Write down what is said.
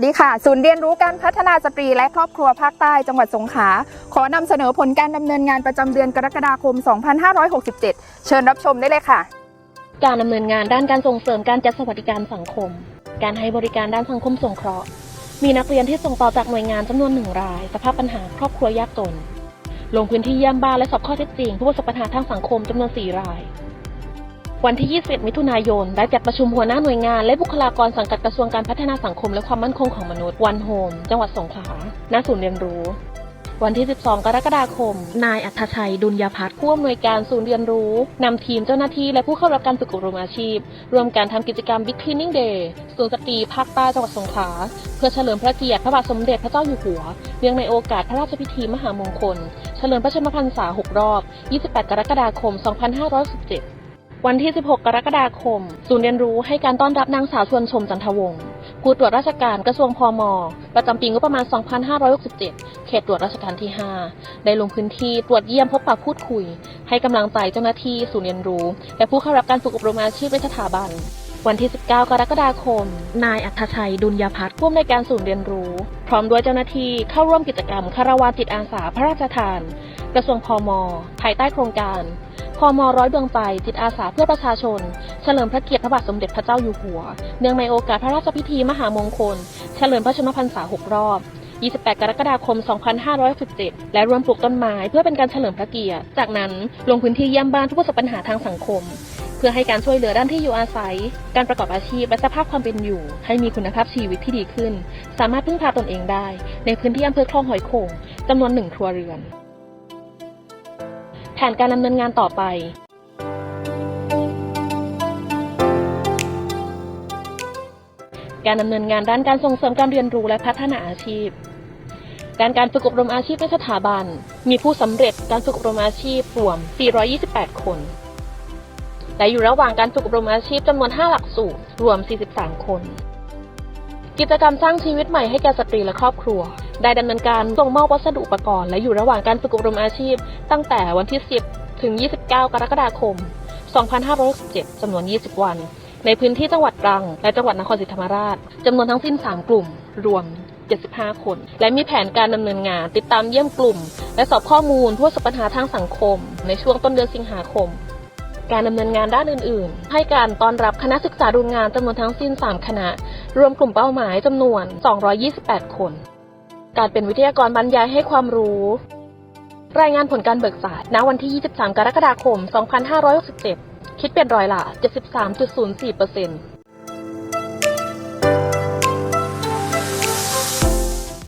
สดีค่ะ ศูนย์เรียนรู้การพัฒนาสตรีและครอบครัวภาคใต้จังหวัดสงขลาขอนำเสนอผลการดำเนินงานประจำเดือนกรกฎาคม 2567 เชิญรับชมได้เลยค่ะ การดำเนินงานด้านการส่งเสริมการจัดสวัสดิการสังคม การให้บริการด้านสังคมสงเคราะห์ มีนักเรียนที่ส่งต่อจากหน่วยงานจำนวนหนึ่งราย สภาพปัญหาครอบครัวยากจน ลงพื้นที่เยี่ยมบ้านและสอบข้อเท็จจริงผู้ประสบปัญหาทางสังคมจำนวน4ราย วันที่ 21 มิถุนายน ได้จัดประชุมหัวหน้าหน่วยงาน และบุคลากรสังกัดกระทรวงการพัฒนาสังคมและความมั่นคงของมนุษย์วันโฮม จังหวัดสงขลา ณ ศูนย์เรียนรู้ วันที่ 12 กรกฎาคม นายอัธชัย ดุลยพัฒน์ผู้อำนวยการศูนย์เรียนรู้ นำทีมเจ้าหน้าที่และผู้เข้ารับการฝึกอบรมอาชีพ ร่วมการทำกิจกรรม Big Cleaning Day ศูนย์สตรีภาคใต้จังหวัดสงขลา เพื่อเฉลิมพระเกียรติพระบาทสมเด็จพระเจ้าอยู่หัว เนื่องในโอกาสพระราชพิธีมหามงคล เฉลิมพระชนมพรรษา 6 รอบ 28 กรกฎาคม 2517 วันที่ 16 กรกฎาคม ศูนย์เรียนรู้ให้การต้อนรับนางสาวชวนชมจันทวงศ์ผู้ตรวจราชการกระทรวงพมประจำปีงบประมาณ 2567 เขตตรวจราชการที่ 5 ได้ลงพื้นที่ตรวจเยี่ยมพบปะพูดคุย ให้กำลังใจเจ้าหน้าที่ศูนย์เรียนรู้ และผู้เข้ารับการฝึกอบรมอาชีพในสถาบัน วันที่ 19 กรกฎาคม นายอัธชัยดุลยพัฒน์ผู้อำนวยการศูนย์เรียนรู้ พร้อมด้วยเจ้าหน้าที่เข้าร่วมกิจกรรมคารวานจิตอาสาพระราชทาน กระทรวงพมภายใต้โครงการ พมร้อยดวงใจจิตอาสาเพื่อประชาชน เฉลิมพระเกียรติพระบาทสมเด็จพระเจ้าอยู่หัว เนื่องในโอกาสพระราชพิธีมหามงคล เฉลิมพระชนมพรรษา 6 รอบ 28 กรกฎาคม 2517 และรวมปลูกต้นไม้เพื่อเป็นการเฉลิมพระเกียรติ จากนั้นลงพื้นที่เยี่ยมบ้านผู้ประสบปัญหาทางสังคม เพื่อให้การช่วยเหลือด้านที่อยู่อาศัย การประกอบอาชีพและสภาพความเป็นอยู่ ให้มีคุณภาพชีวิตที่ดีขึ้น สามารถพึ่งพาตนเองได้ ในพื้นที่อำเภอคลองหอยโข่งจำนวนหนึ่งครัวเรือน ผนการดำเนินงานต่อไปการดำเนินงานด้านการส่งเสริมการเรียนรู้และพัฒนาอาชีพการการฝึกอบรมอาชีพในสถาบัน มีผู้สำเร็จการฝึกอบรมอาชีพรวม 428 คน และอยู่ระหว่างการฝึกอบรมอาชีพจำนวน 5 หลักสูตรรวม 43 คน กิจกรรมสร้างชีวิตใหม่ให้แก่สตรีและครอบครัว ได้ดำเนินการส่งมอบวัสดุอุปกรณ์และอยู่ระหว่างการฝึกอบรมอาชีพ ตั้งแต่วันที่ 10 ถึง 29 กรกฎาคม 2567จำนวน 20 วัน ในพื้นที่จังหวัดตรัง และจังหวัดนครศรีธรรมราชจำนวนทั้งสิ้น 3 กลุ่ม รวม 75 คน และมีแผนการดำเนินงาน ติดตามเยี่ยมกลุ่ม และสอบข้อมูลผู้ประสบปัญหาทางสังคม ในช่วงต้นเดือนสิงหาคมการดำเนินงานด้านอื่นๆ ให้การต้อนรับคณะศึกษาดูงานจำนวนทั้งสิ้น 3 คณะ รวมกลุ่มเป้าหมายจำนวน 228 คน การเป็นวิทยากรบรรยายให้ความรู้ รายงานผลการเบิกจ่ายณวันที่ 23 กรกฎาคม 2567 คิดเป็นร้อยละ 73.04%